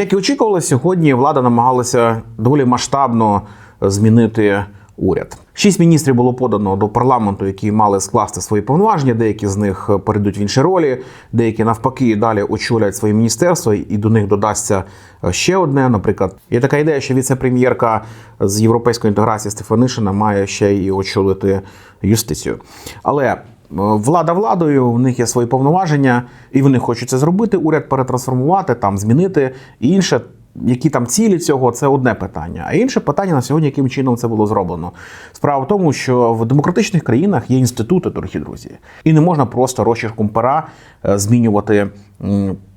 Як і очікували, сьогодні влада намагалася доволі масштабно змінити уряд. Шість міністрів було подано до парламенту, які мали скласти свої повноваження. Деякі з них перейдуть в інші ролі, деякі навпаки далі очолять свої міністерства, і до них додасться ще одне. Наприклад, є така ідея, що віце-прем'єрка з європейської інтеграції Стефанишина має ще й очолити юстицію. Але е, влада владою, в них є свої повноваження, і вони хочуть це зробити. Уряд перетрансформувати, там змінити і інше. Які там цілі цього, це одне питання. А інше питання на сьогодні, яким чином це було зроблено. Справа в тому, що в демократичних країнах є інститути, дорогі друзі, і не можна просто розчерком пера е, змінювати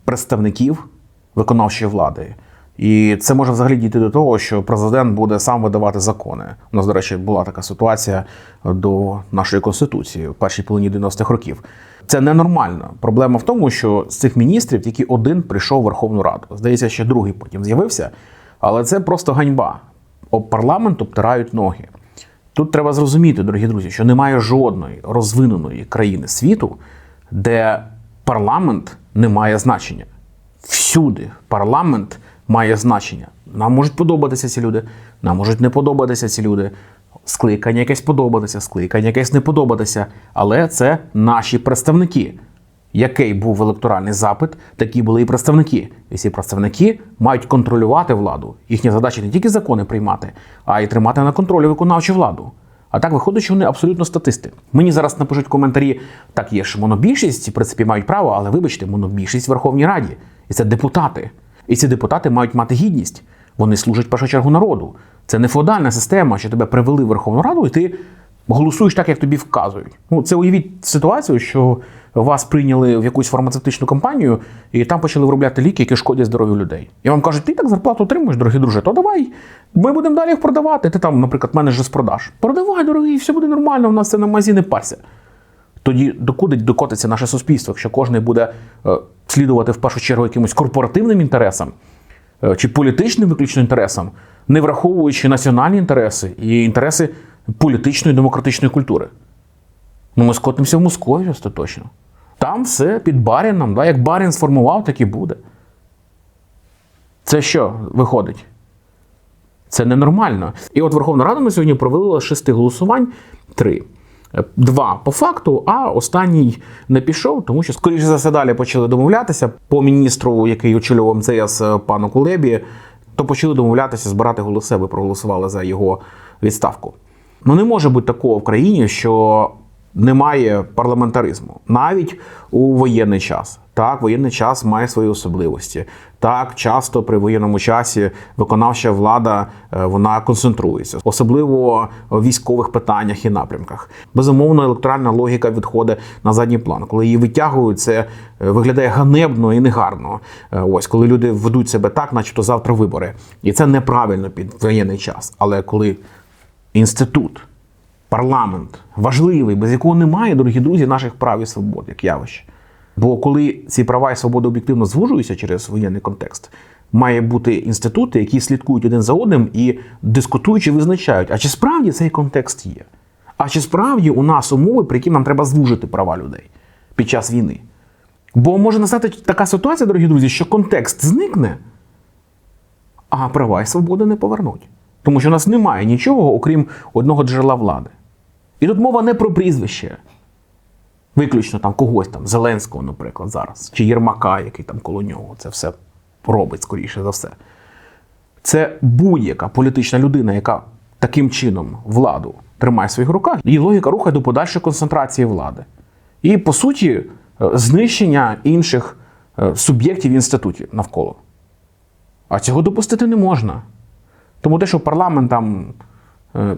представників виконавчої влади. І це може взагалі дійти до того, що президент буде сам видавати закони. У нас, до речі, була така ситуація до нашої конституції в першій половині 90-х років. Це ненормально. Проблема в тому, що з цих міністрів тільки один прийшов в Верховну Раду. Здається, ще другий потім з'явився. Але це просто ганьба. Об парламент обтирають ноги. Тут треба зрозуміти, дорогі друзі, що немає жодної розвиненої країни світу, де парламент не має значення. Всюди парламент має значення. Нам можуть подобатися ці люди, нам можуть не подобатися ці люди. Скликання якесь подобатися, скликання якесь не подобатися. Але це наші представники. Який був електоральний запит, такі були і представники. І ці представники мають контролювати владу. Їхня задача не тільки закони приймати, а й тримати на контролі виконавчу владу. А так виходить, що вони абсолютно статисти. Мені зараз напишуть коментарі: так є ж монобільшість, в принципі, мають право, але вибачте, монобільшість в Верховній Раді. І це депутати. І ці депутати мають мати гідність. Вони служать в першу чергу народу. Це не феодальна система, що тебе привели в Верховну Раду, і ти голосуєш так, як тобі вказують. Ну, це уявіть ситуацію, що вас прийняли в якусь фармацевтичну компанію, і там почали виробляти ліки, які шкодять здоров'ю людей. І вам кажуть, ти так зарплату отримуєш, дорогі друже, то давай. Ми будемо далі їх продавати. Ти там, наприклад, менеджер з продаж. Продавай, дорогий, все буде нормально, у нас це на мазі не парся. Тоді докуди докотиться наше суспільство, якщо кожен буде е, слідувати в першу чергу якимось корпоративним інтересам е, чи політичним виключно інтересам, не враховуючи національні інтереси і інтереси політичної демократичної культури. Ну, ми скотимося в Московію остаточно. Там все під баріном, да? як барін сформував, так і буде. Це що виходить? Це ненормально. І от Верховна Рада на сьогодні провела шести голосувань три. Два по факту, а останній не пішов, тому що, скоріше за все, далі почали домовлятися по міністру, який очолював МЦС пану Кулебі, то почали домовлятися, збирати голоси, ви проголосували за його відставку. Ну не може бути такого в країні, що немає парламентаризму навіть у воєнний час. Так, воєнний час має свої особливості. Так, часто при воєнному часі виконавча влада е, вона концентрується, особливо в військових питаннях і напрямках. Безумовно, електоральна логіка відходить на задній план. Коли її витягують, це е, виглядає ганебно і негарно. Е, Ось коли люди ведуть себе так, начебто завтра вибори, і це неправильно під воєнний час. Але коли інститут парламент важливий, без якого немає, дорогі друзі, наших прав і свобод, як явище. Бо коли ці права і свободи об'єктивно звужуються через воєнний контекст, має бути інститути, які слідкують один за одним і дискутуючи визначають, а чи справді цей контекст є? А чи справді у нас умови, при які нам треба звужити права людей під час війни? Бо може настати така ситуація, дорогі друзі, що контекст зникне, а права і свободи не повернуть. Тому що у нас немає нічого, окрім одного джерела влади. І тут мова не про прізвище, виключно там когось там, Зеленського, наприклад, зараз, чи Єрмака, який там коло нього це все робить, скоріше за все. Це будь-яка політична людина, яка таким чином владу тримає в своїх руках, її логіка рухає до подальшої концентрації влади. І, по суті, е, знищення інших е, суб'єктів інститутів навколо. А цього допустити не можна. Тому те, що парламент там е,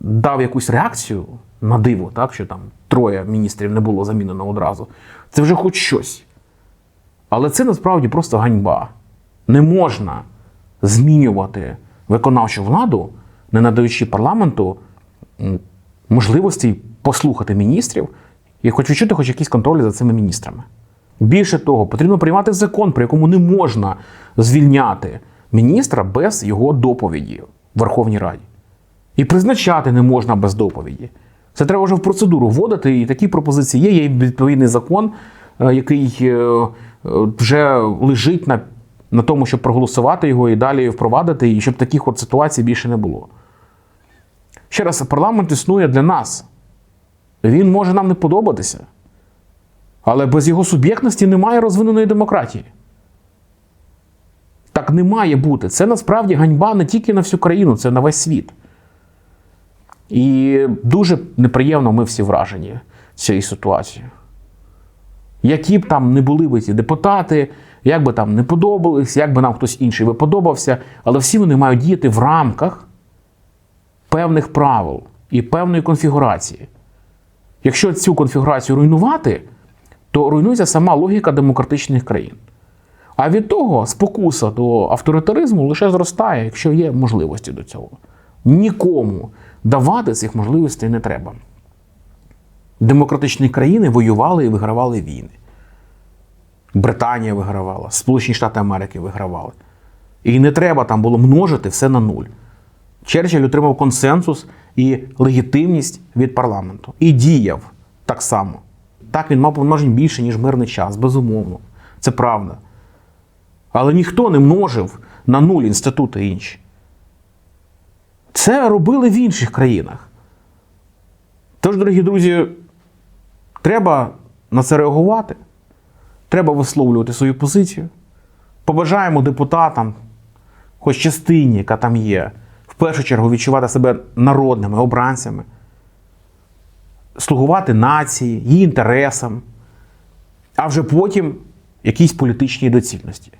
дав якусь реакцію на диво, так, що там троє міністрів не було замінено одразу, це вже хоч щось. Але це насправді просто ганьба. Не можна змінювати виконавчу владу, не надаючи парламенту можливості послухати міністрів і хоч відчути хоч якийсь контроль за цими міністрами. Більше того, потрібно приймати закон, при якому не можна звільняти міністра без його доповіді в Верховній Раді. І призначати не можна без доповіді. Це треба вже в процедуру вводити, і такі пропозиції є. Є відповідний закон, е, який е, е, вже лежить на, на тому, щоб проголосувати його і далі впровадити, і щоб таких от ситуацій більше не було. Ще раз, парламент існує для нас. Він може нам не подобатися. Але без його суб'єктності немає розвиненої демократії. Так не має бути. Це насправді ганьба не тільки на всю країну, це на весь світ. І дуже неприємно ми всі вражені цією ситуацією. Які б там не були би ці депутати, як би там не подобались, як би нам хтось інший би подобався, але всі вони мають діяти в рамках певних правил і певної конфігурації. Якщо цю конфігурацію руйнувати, то руйнується сама логіка демократичних країн. А від того спокуса до авторитаризму лише зростає, якщо є можливості до цього. Нікому давати цих можливостей не треба. Демократичні країни воювали і вигравали війни. Британія вигравала, Сполучені Штати Америки вигравали. І не треба там було множити все на нуль. Черчилль отримав консенсус і легітимність від парламенту. І діяв так само. Так він мав повноважень більше, ніж мирний час, безумовно. Це правда. Але ніхто не множив на нуль інститути інші. Це робили в інших країнах. Тож, дорогі друзі, треба на це реагувати. Треба висловлювати свою позицію. Побажаємо депутатам, хоч частині, яка там є, в першу чергу відчувати себе народними обранцями, слугувати нації, її інтересам, а вже потім якійсь політичній доцільності.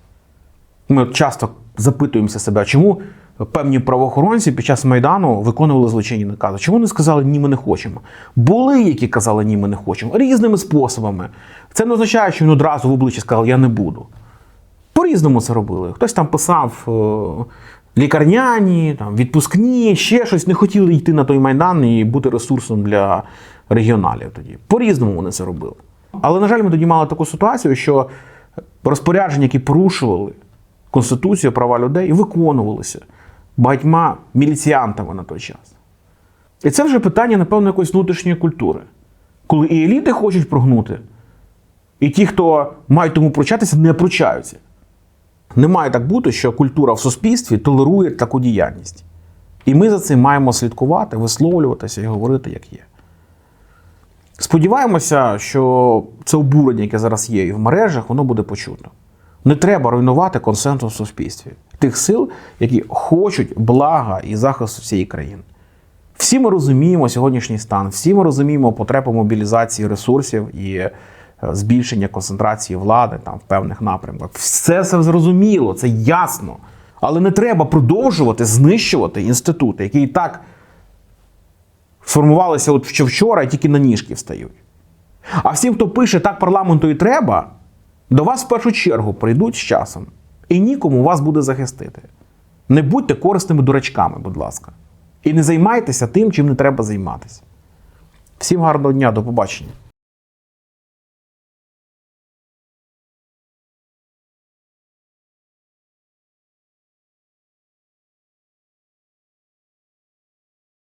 Ми часто запитуємося себе, чому певні правоохоронці під час Майдану виконували злочинні накази? Чому не сказали ні, ми не хочемо? Були, які казали ні, ми не хочемо, різними способами. Це не означає, що він одразу в обличчя сказав Я не буду. По-різному це робили. Хтось там писав е, лікарняні, там, відпускні, ще щось, не хотіли йти на той майдан і бути ресурсом для регіоналів тоді. По-різному вони це робили. Але, на жаль, ми тоді мали таку ситуацію, що розпорядження, які порушували Конституцію, права людей, виконувалися багатьма міліціянтами на той час. І це вже питання, напевно, якоїсь внутрішньої культури. Коли і еліти хочуть прогнути, і ті, хто мають тому пручатися, не пручаються. Не має так бути, що культура в суспільстві толерує таку діяльність. І ми за цим маємо слідкувати, висловлюватися і говорити, як є. Сподіваємося, що це обурення, яке зараз є і в мережах, воно буде почуто. Не треба руйнувати консенсус в суспільстві тих сил, які хочуть блага і захисту всієї країни. Всі ми розуміємо сьогоднішній стан, всі ми розуміємо потребу мобілізації ресурсів і е, збільшення концентрації влади там в певних напрямках. Все це зрозуміло, це ясно. Але не треба продовжувати знищувати інститути, які і так сформувалися от вчора і тільки на ніжки встають. А всім, хто пише так парламенту і треба, до вас в першу чергу прийдуть з часом, і нікому вас буде захистити. Не будьте корисними дурачками, будь ласка. І не займайтеся тим, чим не треба займатися. Всім гарного дня, до побачення.